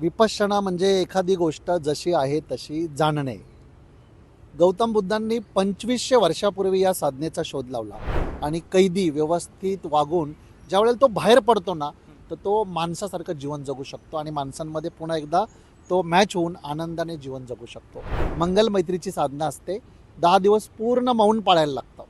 विपश्यना म्हणजे एखादी गोष्ट जशी आहे तशी जाणणे. गौतम बुद्धांनी पंचवीसशे वर्षापूर्वी या साधनेचा शोध लावला आणि कैदी व्यवस्थित वागून ज्यावेळेला तो बाहेर पडतो ना तर तो माणसासारखं जीवन जगू शकतो आणि माणसांमध्ये पुन्हा एकदा तो मॅच होऊन आनंदाने जीवन जगू शकतो. मंगल मैत्रीची साधना असते. दहा दिवस पूर्ण मौन पाळायला लागतं.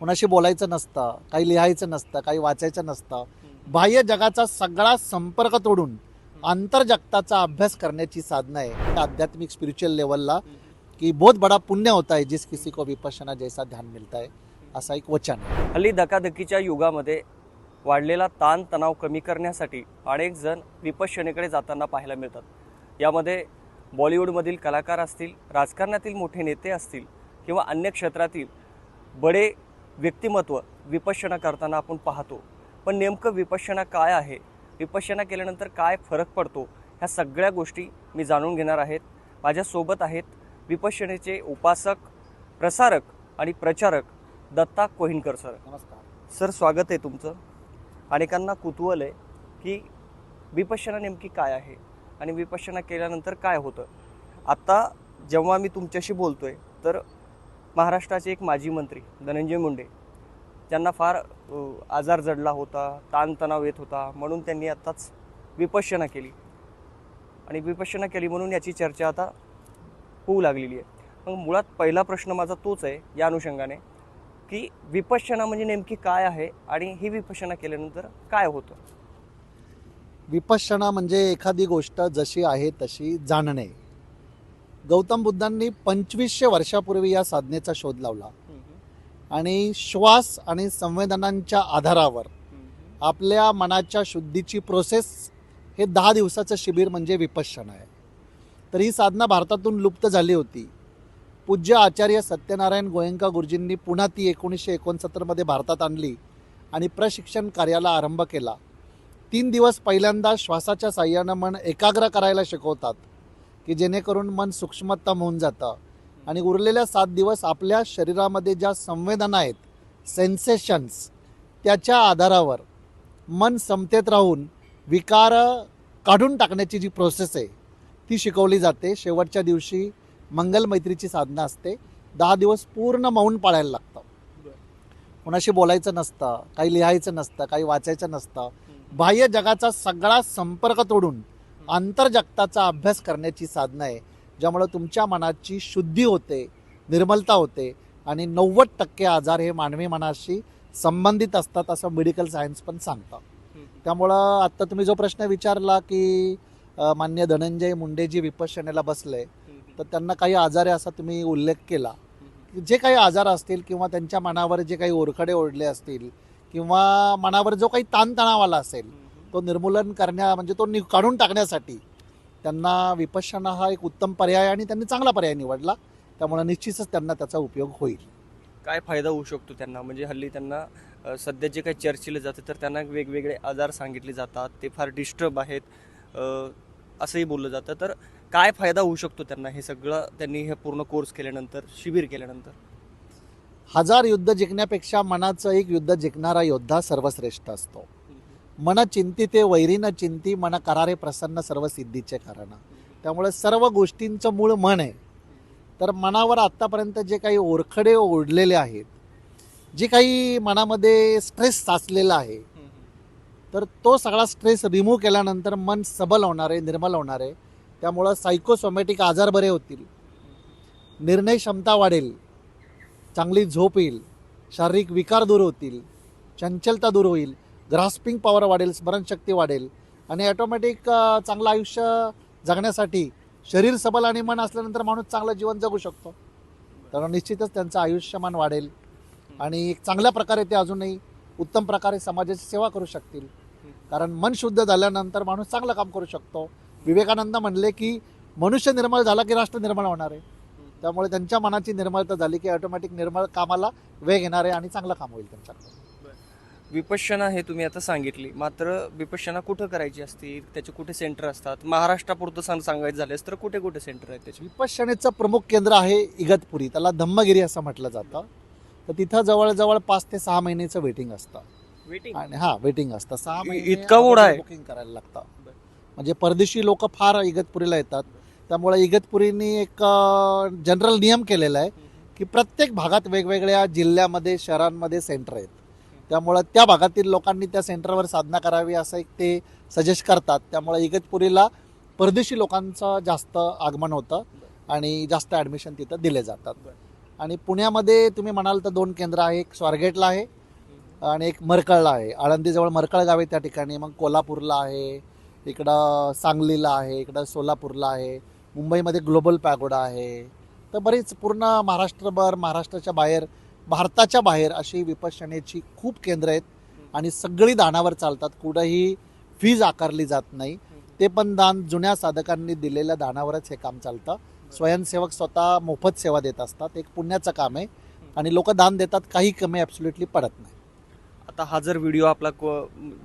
कुणाशी बोलायचं नसतं काही लिहायचं नसतं काही वाचायचं नसतं. बाह्य जगाचा सगळा संपर्क तोडून आंतरजगताचा अभ्यास करण्याची साधना आहे. आध्यात्मिक स्पिरिच्युअल लेवलला की बहुत बडा पुण्य होता है जिस किसी को विपश्यना जैसा ध्यान मिलता है असा एक वचन आहे. हल्ली धकाधकीच्या युगामध्ये वाढलेला ताण तणाव कमी करण्यासाठी अनेक जण विपश्यनेकडे जाताना पाहायला मिळतात. यामध्ये बॉलिवूडमधील कलाकार असतील राजकारणातील मोठे नेते असतील किंवा अन्य क्षेत्रातील बडे व्यक्तिमत्व विपश्यना करताना आपण पाहतो. पण नेमकं विपश्यना काय आहे विपश्यना केल्यानंतर काय फरक पडतो ह्या सगळ्या गोष्टी मी जाणून घेणार आहेत. माझ्यासोबत आहेत विपश्यनेचे उपासक प्रसारक आणि प्रचारक दत्ता कोहिनकर सर. नमस्कार. सर स्वागत आहे तुमचं. अनेकांना कुतूहल आहे की विपश्यना नेमकी काय आहे आणि विपश्यना केल्यानंतर काय होतं. आत्ता जेव्हा मी तुमच्याशी बोलतोय तर महाराष्ट्राचे एक माजी मंत्री धनंजय मुंडे त्यांना फार आजार जडला होता ताणतणाव येत होता म्हणून त्यांनी आत्ताच विपश्यना केली. आणि विपश्यना केली म्हणून याची चर्चा आता होऊ लागलेली आहे. मग मुळात पहिला प्रश्न माझा तोच आहे या अनुषंगाने की विपश्यना म्हणजे नेमकी काय आहे आणि ही विपश्यना केल्यानंतर काय होतं? विपश्यना म्हणजे एखादी गोष्ट जशी आहे तशी जाणणे. गौतम बुद्धांनी पंचवीसशे वर्षापूर्वी या साधनेचा शोध लावला. आणि श्वास आणि संवेदनांच्या आधारावर आपल्या मनाच्या शुद्धीची प्रोसेस हे दहा दिवसाचं शिबिर म्हणजे विपश्यना आहे. तर ही साधना भारतातून लुप्त झाली होती. पूज्य आचार्य सत्यनारायण गोयंका गुरुजींनी पुन्हा ती एकोणीसशे एकोणसत्तरमध्ये भारतात आणली आणि प्रशिक्षण कार्याला आरंभ केला. तीन दिवस पहिल्यांदा श्वासाच्या साह्यानं मन एकाग्र करायला शिकवतात की जेणेकरून मन सूक्ष्मतम होऊन जातं. आणि उरलेल्या सात दिवस आपल्या शरीरामध्ये ज्या संवेदना आहेत सेन्सेशन्स त्याच्या आधारावर मन समतेत राहून विकार काढून टाकण्याची जी प्रोसेस आहे ती शिकवली जाते. शेवटच्या दिवशी मंगल मैत्रीची साधना असते. दहा दिवस पूर्ण मौन पाळायला लागतं. कोणाशी बोलायचं नसतं काही लिहायचं नसतं काही वाचायचं नसतं. बाह्य जगाचा सगळा संपर्क तोडून आंतरजगताचा अभ्यास करण्याची साधना आहे. ज्यामुळं तुमच्या मनाची शुद्धी होते निर्मलता होते आणि नव्वद टक्के आजार हे मानवी मनाशी संबंधित असतात असं मेडिकल सायन्स पण सांगतं. त्यामुळं आत्ता तुम्ही जो प्रश्न विचारला की मान्य धनंजय मुंडेजी विपश्यनेला बसले तर त्यांना काही आजार आहे असा तुम्ही उल्लेख केला. जे काही आजार असतील किंवा त्यांच्या मनावर जे काही ओरखडे ओढले असतील किंवा मनावर जो काही ताणतणाव आला असेल तो निर्मूलन करण्या म्हणजे तो नि काढून टाकण्यासाठी त्यांना विपश्यना हा एक उत्तम पर्याय आणि त्यांनी चांगला पर्याय निवडला. त्यामुळे निश्चितच त्यांना त्याचा उपयोग होईल. काय फायदा होऊ शकतो त्यांना? म्हणजे हल्ली त्यांना अ, सध्या जे काही चर्चेलं जातं तर त्यांना वेगवेगळे आजार सांगितले जातात. ते फार डिस्टर्ब आहेत. अ, असंही बोललं जातं. तर काय फायदा होऊ शकतो त्यांना हे सगळं? त्यांनी हे पूर्ण कोर्स केल्यानंतर शिबिर केल्यानंतर. हजार युद्ध जिंकण्यापेक्षा मनाचं एक युद्ध जिंकणारा योद्धा सर्वश्रेष्ठ असतो. मन चिंतिते वैरी न चिंती मन करारे प्रसन्न सर्व सिद्धीचे कारण. त्यामुळे सर्व गोष्टींचं मूळ मन आहे. तर मनावर आत्तापर्यंत जे काही ओरखडे ओढलेले आहेत जे काही मनामध्ये स्ट्रेस साचलेला आहे तर तो सगळा स्ट्रेस रिमूव्ह केल्यानंतर मन सबल होणार आहे निर्मल होणार आहे. त्यामुळं सायकोसोमॅटिक आजार बरे होतील. निर्णय क्षमता वाढेल. चांगली झोप येईल. शारीरिक विकार दूर होतील. चंचलता दूर होईल. ग्रास्पिंग पॉवर वाढेल स्मरणशक्ती वाढेल आणि ॲटोमॅटिक चांगलं आयुष्य जगण्यासाठी शरीर सबल आणि मन असल्यानंतर माणूस चांगलं जीवन जगू शकतो. तर निश्चितच त्यांचं आयुष्यमान वाढेल आणि एक चांगल्या प्रकारे ते अजूनही उत्तम प्रकारे समाजाची सेवा करू शकतील. कारण मन शुद्ध झाल्यानंतर माणूस चांगलं काम करू शकतो. विवेकानंद म्हणले की मनुष्य निर्मळ झाला की राष्ट्र निर्मळ होणार आहे. त्यामुळे त्यांच्या मनाची निर्मळता झाली की ऑटोमॅटिक निर्मळ कामाला वेग येणार आहे आणि चांगलं काम होईल त्यांच्याकडे विपश्यना हे तुम्ही आता सांगितली. मात्र विपश्यना कुठं करायची असते? त्याचे कुठे सेंटर असतात? महाराष्ट्रापुरतं सांग सांगायचं झाल्यास तर कुठे कुठे सेंटर आहेत त्याचे? विपश्यनेचं प्रमुख केंद्र आहे इगतपुरी. त्याला धम्मगिरी असं म्हटलं जातं. तर तिथं जवळजवळ पाच ते सहा महिन्याचं वेटिंग असतं. वेटिंग आणि हा वेटिंग असतं. सहा महिने इतका मोठा आहे? बुकिंग करायला लागतं. म्हणजे परदेशी लोक फार इगतपुरीला येतात. त्यामुळे इगतपुरीने एक जनरल नियम केलेला आहे की प्रत्येक भागात वेगवेगळ्या जिल्ह्यामध्ये शहरांमध्ये सेंटर आहेत. त्यामुळं त्या भागातील लोकांनी त्या सेंटरवर साधना करावी असं एक ते सजेस्ट करतात. त्यामुळे इगतपुरीला परदेशी लोकांचं जास्त आगमन होतं आणि जास्त ॲडमिशन तिथं दिले जातात. आणि पुण्यामध्ये तुम्ही म्हणाल तर दोन केंद्र आहे एक स्वारगेटला आहे आणि एक मरकळला आहे. आळंदीजवळ मरकळ गाव आहे त्या ठिकाणी मग कोल्हापूरला आहे इकडं सांगलीला आहे इकडं सोलापूरला आहे मुंबईमध्ये ग्लोबल पॅगोडा आहे. तर बरीच पूर्ण महाराष्ट्रभर महाराष्ट्राच्या बाहेर भारताच्या बाहेर अशी विपश्यनेची खूप केंद्र आहेत आणि सगळी दानावर चालतात. कुठंही फीज आकारली जात नाही. ते पण दान जुन्या साधकांनी दिलेल्या दानावरच हे काम चालतं. स्वयंसेवक स्वतः मोफत सेवा देत असतात. एक पुण्याचं काम आहे. आणि लोक दान देतात. काही कमी ॲब्सोल्युटली पडत नाही. आता हा जर व्हिडिओ आपला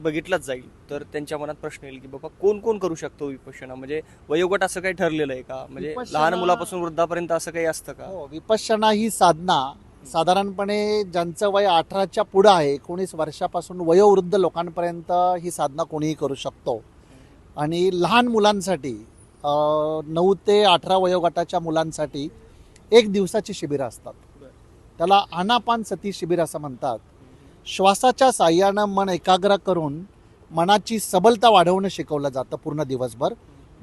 बघितलाच जाईल तर त्यांच्या मनात प्रश्न येईल की बाबा कोण कोण करू शकतो विपश्यना? म्हणजे वयोगट असं काही ठरलेलं आहे का? म्हणजे लहान मुलापासून वृद्धापर्यंत असं काही असतं का? हो विपश्यना ही साधना साधारणपणे ज्यांचं वय अठराच्या पुढं आहे एकोणीस वर्षापासून वयोवृद्ध लोकांपर्यंत ही साधना कोणीही करू शकतो. आणि लहान मुलांसाठी नऊ ते अठरा वयोगटाच्या मुलांसाठी एक दिवसाची शिबिरं असतात. त्याला आनापान सती शिबिर असं म्हणतात. श्वासाच्या साह्यानं मन एकाग्र करून मनाची सबलता वाढवणं शिकवलं जातं पूर्ण दिवसभर.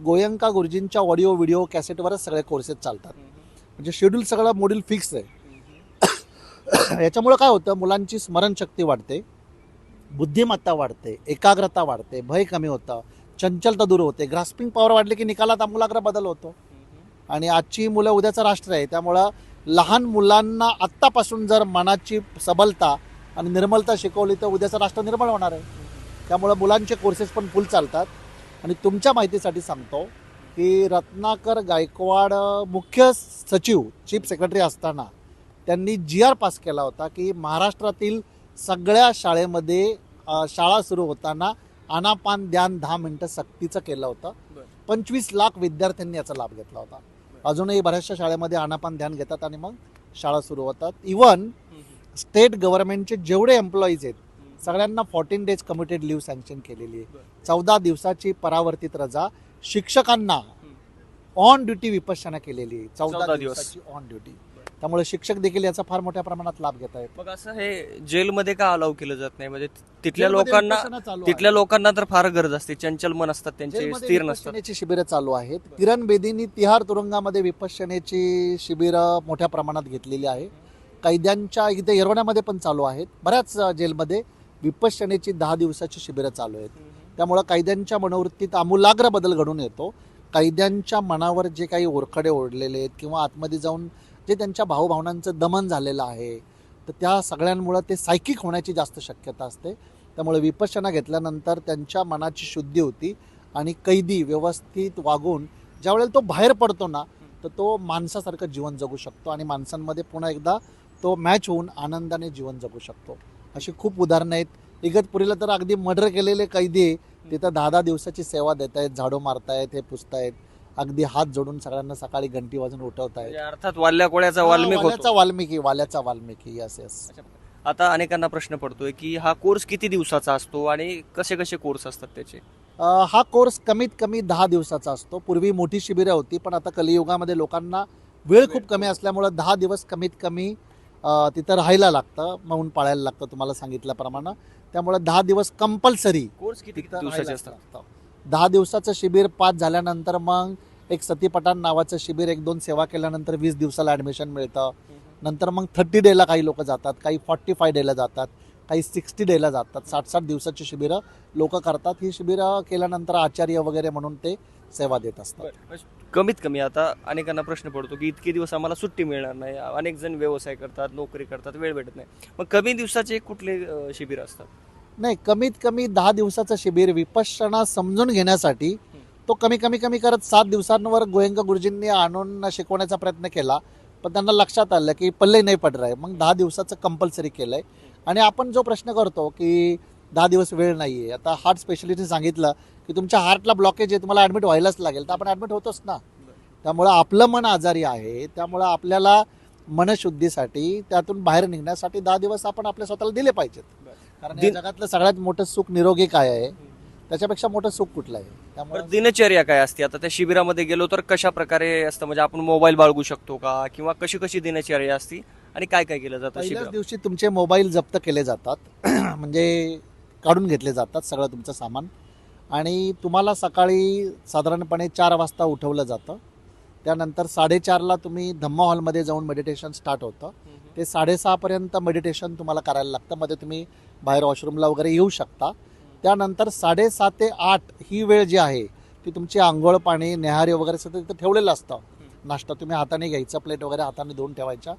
गोयंका गुरुजींच्या ऑडिओ व्हिडिओ कॅसेटवरच सगळे कोर्सेस चालतात. म्हणजे शेड्यूल सगळं मॉड्यूल फिक्स आहे. याच्यामुळं काय होतं मुलांची स्मरणशक्ती वाढते बुद्धिमत्ता वाढते एकाग्रता वाढते भय कमी होतं चंचलता दूर होते. ग्रास्पिंग पॉवर वाढली की निकालात आमूलाग्र बदल होतो. आणि आजची मुलं उद्याचं राष्ट्र आहे त्यामुळं लहान मुलांना आत्तापासून जर मनाची सबलता आणि निर्मलता शिकवली तर उद्याचं राष्ट्र निर्मळ होणार आहे. त्यामुळं मुलांचे कोर्सेस पण फुल चालतात. आणि तुमच्या माहितीसाठी सांगतो की रत्नाकर गायकवाड मुख्य सचिव चीफ सेक्रेटरी असताना त्यांनी जी आर पास केला होता की महाराष्ट्रातील सगळ्या शाळेमध्ये शाळा सुरू होताना आनापान ध्यान दहा मिनटं सक्तीचं केलं होतं. पंचवीस लाख विद्यार्थ्यांनी याचा लाभ घेतला होता. अजूनही बऱ्याचशा शाळेमध्ये आनापान ध्यान घेतात आणि मग शाळा सुरू होतात. इवन स्टेट गव्हर्नमेंटचे जेवढे एम्प्लॉईज आहेत सगळ्यांना fourteen days committed leave sanction केलेली आहे. चौदा दिवसाची परावर्तित रजा शिक्षकांना ऑन ड्युटी विपश्यना केलेली आहे. चौदा चौदा दिवस. दिवसाची ऑन ड्युटी त्यामुळे शिक्षक देखील याचा फार मोठ्या प्रमाणात लाभ घेत आहेत. मग असं हे जेलमध्ये का अलाव केलं जात नाही? म्हणजे तिथल्या जेलमध्ये लोकांना चालू. तिथल्या लोकांना तर फार गरज असते. चंचल मन असतात त्यांचे जेलमध्ये स्थिर नसतात. विपश्यनेची शिबिरं चालू आहेत. किरण बेदींनी तिहार तुरुंगामध्ये विपश्यनेची शिबिरं मोठ्या प्रमाणात घेतलेली आहे. कैद्यांच्या इथे येरवण्यामध्ये पण चालू आहेत. बऱ्याच अ, जेलमध्ये विपश्यनेची दहा दिवसाची शिबिरं चालू आहेत. त्यामुळं कैद्यांच्या मनोवृत्तीत आमूलाग्र बदल घडून येतो. कैद्यांच्या मनावर जे काही ओरखडे ओढलेले आहेत किंवा आतमध्ये जाऊन जे त्यांच्या भावभावनांचं दमन झालेलं आहे तर त्या सगळ्यांमुळं ते सायकिक होण्याची जास्त शक्यता असते. त्यामुळे विपश्यना घेतल्यानंतर त्यांच्या मनाची शुद्धी होती आणि कैदी व्यवस्थित वागून ज्यावेळेला तो बाहेर पडतो ना तर तो माणसासारखं जीवन जगू शकतो आणि माणसांमध्ये पुन्हा एकदा तो मॅच होऊन आनंदाने जीवन जगू शकतो. अशी खूप उदाहरणं आहेत. इगतपुरीला तर अगदी मर्डर केलेले कैदी तिथं दहा दहा दिवसाची सेवा देत आहेत झाडू मारतायत हे पुसतायत. अगदी हात जोडून सगळ्यांना सकाळी घंटी वाजून उठवतायत. म्हणजे अर्थात वाल्या कोळ्याचा वाल्मिक वाल्याचा होतो वाल्मिकी वाल्याचा वाल्मिकी. यस यस आता अनेकांना प्रश्न पडतोय की हा कोर्स किती दिवसाचा असतो आणि कसे कसे कोर्स असतात त्याचे? अ, हा कोर्स कमीत कमी दहा दिवसाचा असतो. पूर्वी मोठी शिबिरं होती पण आता कलियुगामध्ये लोकांना वेळ खूप कमी असल्यामुळं दहा दिवस कमीत कमी अ, तिथं राहायला लागतं मौन पाळायला लागतं तुम्हाला सांगितल्याप्रमाणे. त्यामुळे दहा दिवस कंपल्सरी कोर्स किती तिथं दिवसाचे असतात. दहा दिवसाचं शिबिर पाच झाल्यानंतर मग एक सतीपठाण नावाचं शिबिर एक दोन सेवा केल्यानंतर वीस दिवसाला ॲडमिशन मिळतं. नंतर मग थर्टी डेला काही लोक जातात काही फॉर्टी फाय डेला जातात काही सिक्स्टी डेला जातात. साठ साठ दिवसाची शिबिरं लोक करतात. ही शिबिरं केल्यानंतर आचार्य वगैरे म्हणून ते सेवा देत असतात. कमीत कमी आता अनेकांना प्रश्न पडतो की इतके दिवस आम्हाला सुट्टी मिळणार नाही. अनेक जण व्यवसाय करतात नोकरी करतात वेळ भेटत नाही. मग कमी दिवसाचे कुठले शिबिर असतात? नाही कमीत कमी दहा दिवसाचं शिबिर विपश्यना समजून घेण्यासाठी तो कमी कमी कमी करत सात दिवसांवर गोयंका गुरुजींनी आणून शिकवण्याचा प्रयत्न केला. पण त्यांना लक्षात आलं की पल्ले नाही पड आहे मग दहा दिवसाचं कंपल्सरी केलं आहे आणि आपण जो प्रश्न करतो की दहा दिवस वेळ नाही आहे आता हार्ट स्पेशलिस्टने सांगितलं की तुमच्या हार्टला ब्लॉकेज आहे तुम्हाला ॲडमिट व्हायलाच लागेल. तर आपण ॲडमिट होतोच ना. त्यामुळं आपलं मन आजारी आहे. त्यामुळं आपल्याला मनशुद्धीसाठी त्यातून बाहेर निघण्यासाठी दहा दिवस आपण आपल्या स्वतःला दिले पाहिजेत. कारण या दिन- जगातलं सगळ्यात मोठं सुख निरोगी काय आहे? त्याच्यापेक्षा मोठं सुख कुठलं आहे त्यामुळे बरं, दिनचर्या काय असते? आता त्या शिबिरामध्ये गेलो तर कशा प्रकारे असतं? म्हणजे आपण मोबाईल बाळगू शकतो का? किंवा कशी कशी दिनचर्या असती? आणि काय काय केलं जातं पहिल्याच शिबिरात दिवशी तुमचे मोबाईल जप्त केले जातात. म्हणजे काढून घेतले जातात सगळं तुमचं सामान. आणि तुम्हाला सकाळी साधारणपणे चार वाजता उठवलं जातं. त्यानंतर साडेचारला तुम्ही धम्मा हॉलमध्ये जाऊन मेडिटेशन स्टार्ट होतं. ते साडेसहापर्यंत मेडिटेशन तुम्हाला करायला लागतं. मध्ये तुम्ही बाहेर वॉशरूमला वगैरे येऊ शकता. त्यानंतर साडेसात ते आठ ही वेळ जी आहे ती तुमची आंघोळ पाणी नेहारी वगैरे सगळं तिथं ठेवलेलं असतं. नाश्ता तुम्ही हाताने घ्यायचा प्लेट वगैरे हाताने धुवून ठेवायच्या.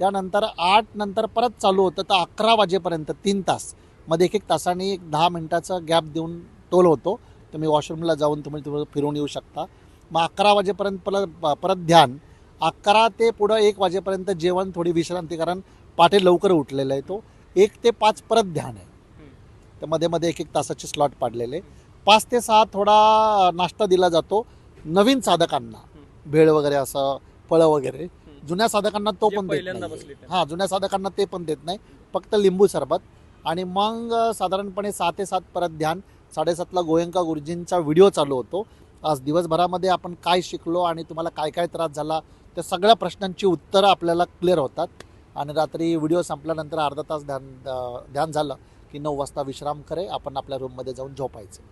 त्यानंतर आठ नंतर परत चालू होतं तर अकरा वाजेपर्यंत तीन तास. मध्ये एक एक तासाने एक दहा मिनिटाचा गॅप देऊन टोल होतो. तुम्ही वॉशरूमला जाऊन तुम्ही तुम्ही फिरून येऊ शकता. मग अकरा वाजेपर्यंत परत परत ध्यान. अकरा ते पुढं एक वाजेपर्यंत जेवण थोडी विश्रांती कारण पाटे लवकर उठलेलं आहे तो. एक ते पाच परत ध्यान आहे. तर मध्ये मध्ये एक एक तासाचे स्लॉट पाडलेले. पाच ते सहा थोडा नाश्ता दिला जातो नवीन साधकांना. भेळ वगैरे असं फळं वगैरे. जुन्या साधकांना तो पण देत नाही. हा जुन्या साधकांना ते पण देत नाही. फक्त लिंबू सरबत. आणि मग साधारणपणे सहा ते सात परत ध्यान. साडेसातला गोयंका गुरुजींचा व्हिडिओ चालू होतो. आज दिवसभरामध्ये आपण काय शिकलो आणि तुम्हाला काय काय त्रास झाला त्या सगळ्या प्रश्नांची उत्तरं आपल्याला क्लिअर होतात. आणि रात्री व्हिडिओ संपल्यानंतर अर्धा तास ध्यान ध्यान झालं की नऊ वाजता विश्राम करे आपण आपल्या रूममध्ये जाऊन झोपायचं.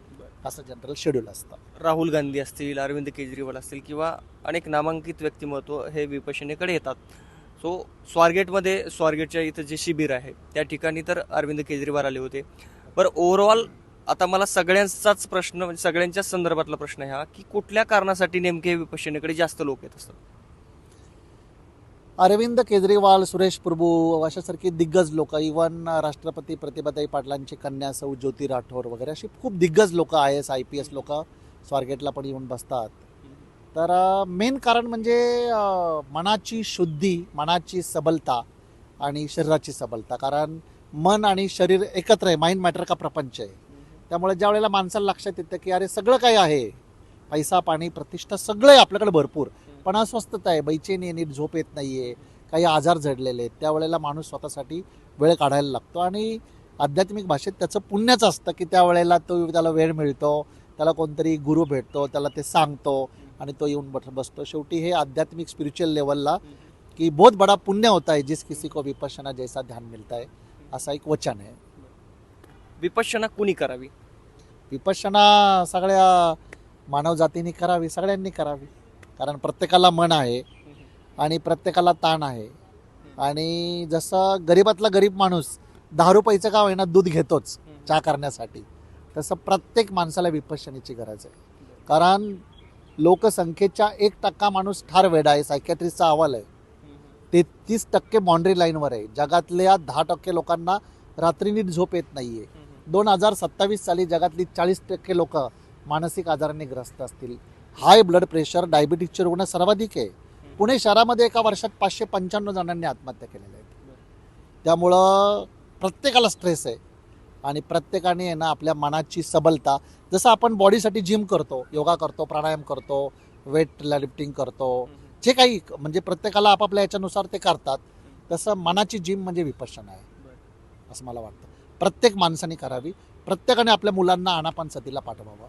असं जनरल शेड्यूल असतं. राहुल गांधी असतील अरविंद केजरीवाल असतील किंवा अनेक नामांकित व्यक्तिमत्व हे विपशनेकडे येतात. सो स्वारगेटमध्ये स्वारगेटच्या इथं जे शिबिर आहे त्या ठिकाणी तर अरविंद केजरीवाल आले होते. बरं ओव्हरऑल आता मला सगळ्यांचाच प्रश्न म्हणजे सगळ्यांच्याच संदर्भातला प्रश्न हा की कुठल्या कारणासाठी नेमके विपशनेकडे जास्त लोक येत असतात? अरविंद केजरीवाल सुरेश प्रभू अशासारखी दिग्गज लोक इवन राष्ट्रपती प्रतिभाताई पाटलांची कन्या सौ ज्योती राठोर वगैरे अशी खूप दिग्गज लोक I S I P S लोक स्वारगेटला पण येऊन बसतात. तर मेन कारण म्हणजे मनाची शुद्धी मनाची सबलता आणि शरीराची सबलता. कारण मन आणि शरीर एकत्र आहे माइंड मॅटर का प्रपंच आहे. त्यामुळे ज्या वेळेला माणसाला लक्षात येतं की अरे सगळं काही आहे पैसा पाणी प्रतिष्ठा सगळं आहे आपल्याकडे भरपूर. पण अस्वस्थता आहे बैचेनी आहे, नीट झोप येत नाहीये काही आजार जडलेले आहेत त्यावेळेला माणूस स्वतःसाठी वेळ काढायला लागतो. आणि आध्यात्मिक भाषेत त्याचं पुण्यच असतं की त्यावेळेला तो त्याला वेळ मिळतो त्याला कोणतरी गुरु भेटतो त्याला ते सांगतो आणि तो येऊन बस बसतो. शेवटी हे आध्यात्मिक स्पिरिच्युअल लेवलला की बहुत बडा पुण्य होता है जिस किसी को विपश्यना जैसा ध्यान मिलता है असा एक वचन आहे. विपश्यना कुणी करावी? विपश्यना सगळ्या मानवजातीने करावी सगळ्यांनी करावी. कारण प्रत्येकाला मन आहे आणि प्रत्येकाला ताण आहे. आणि जसं गरीबातला गरीब माणूस दहा रुपयाचं का होईना दूध घेतोच चहा करण्यासाठी. तसं प्रत्येक माणसाला विपश्यनेची गरज आहे. कारण लोकसंख्येच्या एक टक्का माणूस ठार वेडा आहे सायकॅट्रिस्टचा अहवाल आहे. तेहतीस टक्के बाउंड्री लाईनवर आहे. जगातल्या दहा टक्के लोकांना रात्री नीट झोप येत नाहीये. दोन हजार सत्तावीस साली जगातली चाळीस टक्के लोक मानसिक आजाराने ग्रस्त असतील. हाय ब्लड प्रेशर डायबिटीजचे रुग्ण सर्वाधिक आहे. पुणे शहरामध्ये एका वर्षात पाचशे पंच्याण्णव जणांनी आत्महत्या केलेल्या आहेत. त्यामुळं प्रत्येकाला स्ट्रेस आहे. आणि प्रत्येकाने आहे ना आपल्या मनाची सबलता जसं आपण बॉडीसाठी जिम करतो योगा करतो प्राणायाम करतो वेट लिफ्टिंग करतो जे काही म्हणजे प्रत्येकाला आपापल्या याच्यानुसार ते करतात तसं मनाची जिम म्हणजे विपश्यना आहे असं मला वाटतं. प्रत्येक माणसाने करावी. प्रत्येकाने आपल्या मुलांना अनापान सतीला पाठवावं.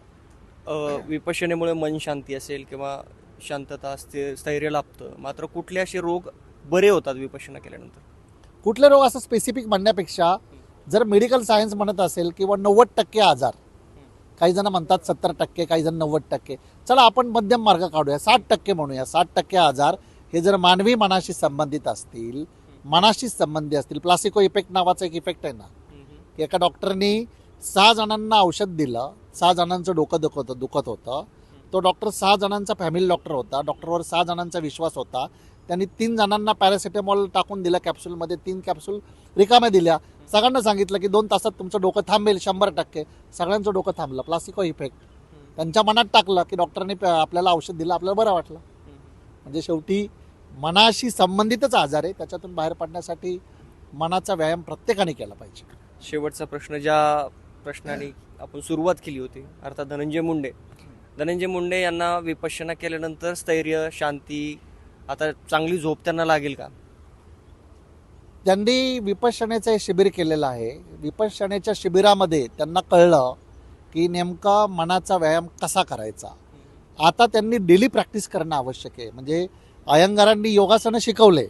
अ, विपश्यनेमुळे मन शांती असेल किंवा शांतता असते स्थैर्य लाभतं. मात्र कुठले असे रोग बरे होतात विपश्यना केल्यानंतर? कुठले रोग असं स्पेसिफिक म्हणण्यापेक्षा जर मेडिकल सायन्स म्हणत असेल किंवा नव्वद टक्के आजार. काही जण म्हणतात सत्तर टक्के काही जण नव्वद टक्के. चला आपण मध्यम मार्ग काढूया. साठ टक्के म्हणूया. साठ टक्के आजार हे जर मानवी मनाशी संबंधित असतील मनाशी संबंधित असतील प्लासिको इफेक्ट नावाचा एक इफेक्ट आहे ना. की एका डॉक्टरनी सहा जणांना औषध दिलं सहा जणांचं डोकं दुखत दुखत होतं. तो डॉक्टर सहा जणांचा फॅमिली डॉक्टर होता. डॉक्टरवर सहा जणांचा विश्वास होता. त्यांनी तीन जणांना पॅरासिटेमॉल टाकून दिलं कॅप्सूलमध्ये तीन कॅप्सूल रिकाम्या दिल्या. सगळ्यांना सांगितलं की दोन तासात तुमचं डोकं थांबेल शंभर टक्के. सगळ्यांचं डोकं थांबलं. प्लास्टिको इफेक्ट त्यांच्या मनात टाकलं की डॉक्टरने प- आपल्याला औषध दिलं आपल्याला बरं वाटलं. म्हणजे शेवटी मनाशी संबंधितच आजार आहे. त्याच्यातून बाहेर पडण्यासाठी मनाचा व्यायाम प्रत्येकाने केला पाहिजे. शेवटचा प्रश्न ज्या प्रश्नाने आपण सुरुवात केली होती. अर्थात धनंजय मुंडे. धनंजय मुंडे यांना विपश्यना केल्यानंतर स्थैर्य शांती आता चांगली झोप त्यांना लागेल का? त्यांनी विपश्यनेचं हे शिबिर केलेलं आहे. विपश्यनेच्या शिबिरामध्ये त्यांना कळलं की नेमका मनाचा व्यायाम कसा करायचा? आता त्यांनी डेली प्रॅक्टिस करणं आवश्यक आहे. म्हणजे अयंगारांनी योगासनं शिकवले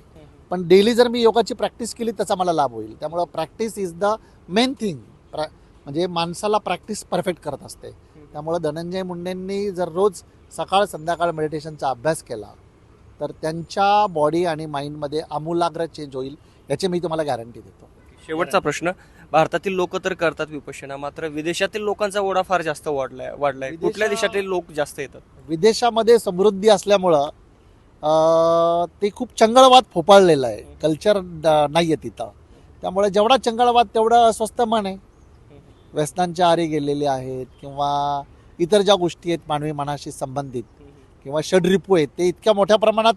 पण डेली जर मी योगाची प्रॅक्टिस केली त्याचा मला लाभ होईल. त्यामुळं practice is the main thing. प्र म्हणजे माणसाला प्रॅक्टिस परफेक्ट करत असते. त्यामुळं धनंजय मुंडेंनी जर रोज सकाळ संध्याकाळ मेडिटेशनचा अभ्यास केला तर त्यांच्या बॉडी आणि माइंडमध्ये आमूलाग्र चेंज होईल याची मी तुम्हाला गॅरंटी देतो. शेवटचा प्रश्न भारतातील लोक तर करतात विपश्यना मात्र विदेशातील लोकांचा ओढा फार जास्त वाढलाय वाढलाय. कुठल्या देशातील लोक जास्त येतात? विदेशामध्ये समृद्धी असल्यामुळं ते खूप चंगळवाद फोपाळलेला आहे. कल्चर नाही आहे तिथं. त्यामुळे जेवढा चंगळवाद तेवढं स्वस्त मन आहे. व्यसनांच्या आरी गेलेले आहेत किंवा इतर ज्या गोष्टी आहेत मानवी मनाशी संबंधित किंवा षडरिपू आहेत ते इतक्या मोठ्या प्रमाणात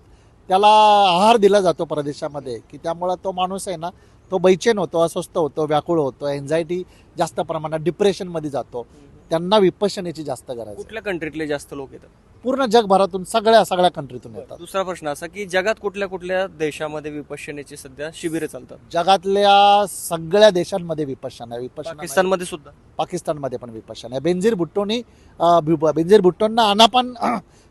त्याला आहार दिला जातो प्रदेशामध्ये की त्यामुळं तो माणूस आहे ना तो बैचेन होतो अस्वस्थ होतो व्याकुळ होतो एन्झायटी जास्त प्रमाणात डिप्रेशनमध्ये जातो. त्यांना विपशनेची जास्त गरज आहे. कुठल्या कंट्रीतले जास्त लोक येतात? पूर्ण जगभरातून सगळ्या सगळ्या कंट्रीतून येतात. दुसरा प्रश्न असा की जगात कुठल्या कुठल्या देशामध्ये विपश्यनेची सध्या शिबिरे चालतात? जगातल्या सगळ्या देशांमध्ये विपश्यना आहे विपश्यना पाकिस्तानमध्ये सुद्धा. पाकिस्तानमध्ये पण विपश्यना आहे बेंजीर भुट्टोनी बेंजीर भुट्टोंना आनापान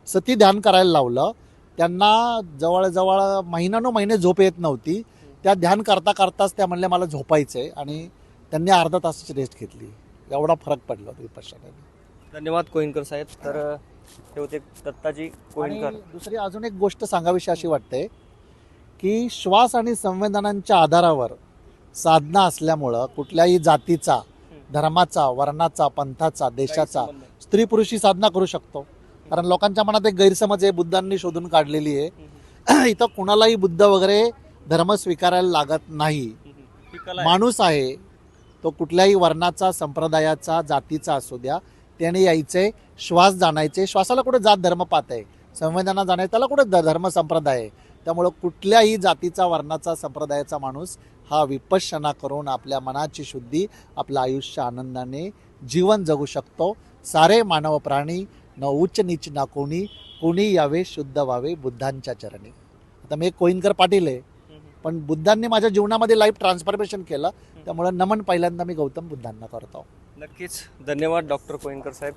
सती ध्यान करायला लावलं. त्यांना जवळजवळ महिन्यानो महिने झोप येत नव्हती. त्या ध्यान करता करताच त्या म्हणल्या मला झोपायचंय. आणि त्यांनी अर्धा तासाची रेस्ट घेतली. एवढा फरक पडला विपश्यनाने धन्यवाद कोइनकर साहेब. तर हे होते दत्ताजी आणि कोइनकर दुसरी अजून एक गोष्ट सांगावीशी अशी वाटते की श्वास आणि संवेदनांच्या आधारावर साधना असल्यामुळं कुठल्याही जातीचा धर्माचा वर्णाचा पंथाचा देशाचा स्त्री पुरुष ही साधना करू शकतो. कारण लोकांच्या मनात एक गैरसमज आहे बुद्धांनी शोधून काढलेली आहे. इथं कुणालाही बुद्ध वगैरे धर्म स्वीकारायला लागत नाही. माणूस आहे तो कुठल्याही वर्णाचा संप्रदायाचा जातीचा असू द्या त्याने यायचे श्वास जाणायचे. श्वासाला कुठे जात धर्म पात आहे? संवेदना जाणायचं त्याला कुठे ध- धर्म संप्रदाय आहे? त्यामुळं कुठल्याही जातीचा वर्णाचा संप्रदायाचा माणूस हा विपश्यना करून आपल्या मनाची शुद्धी आपलं आयुष्य आनंदाने जीवन जगू शकतो. सारे मानव प्राणी न उच्च नीच ना कोणी कोणी यावे शुद्ध व्हावे बुद्धांच्या चरणी. आता मी एक कोईनकर पाटील आहे पण बुद्धांनी माझ्या जीवनामध्ये लाईफ ट्रान्सफॉर्मेशन केलं त्यामुळे नमन पहिल्यांदा मी गौतम बुद्धांना करतो. नक्कीच. धन्यवाद डॉक्टर कोहिनकर साहेब.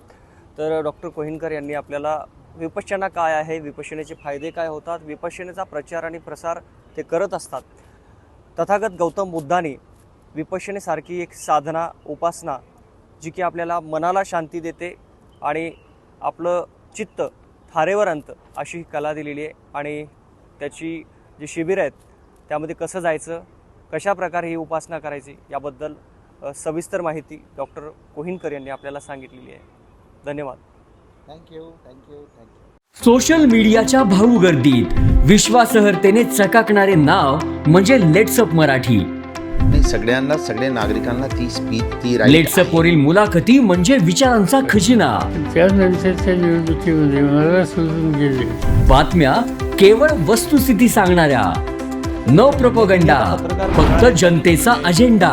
तर डॉक्टर कोहिनकर यांनी आपल्याला विपश्यना काय आहे विपश्यनेचे फायदे काय होतात विपश्यनेचा प्रचार आणि प्रसार ते करत असतात. तथागत गौतम बुद्धांनी विपश्यनेसारखी एक साधना उपासना जी की आपल्याला मनाला शांती देते आणि आपलं चित्त थारेवर आणतं अशी ही कला दिलेली आहे आणि त्याची जी शिबिरं आहेत त्यामध्ये कसं जायचं कशा प्रकारे ही उपासना करायची याबद्दल सविस्तर माहिती डॉक्टर कोहिनकर यांनी आपल्याला सांगितलेली आहे. धन्यवाद. थँक्यू थँक्यू थँक्यू सोशल मीडियाच्या भाऊ गर्दीत विश्वासार्हतेने चकाकणारे नाव म्हणजे लेट्सअप मराठी. नाही सगळ्यांना सगळ्या नागरिकांना ती स्पीच ती लेट्सअप वरील मुलाखती म्हणजे विचारांचा खजिना. त्यानंतरच्या निवडणुकीमध्ये मला सोडून गेले. बातम्या केवळ वस्तुस्थिती सांगणाऱ्या. न प्रपोगंडा फक्त जनतेचा अजेंडा.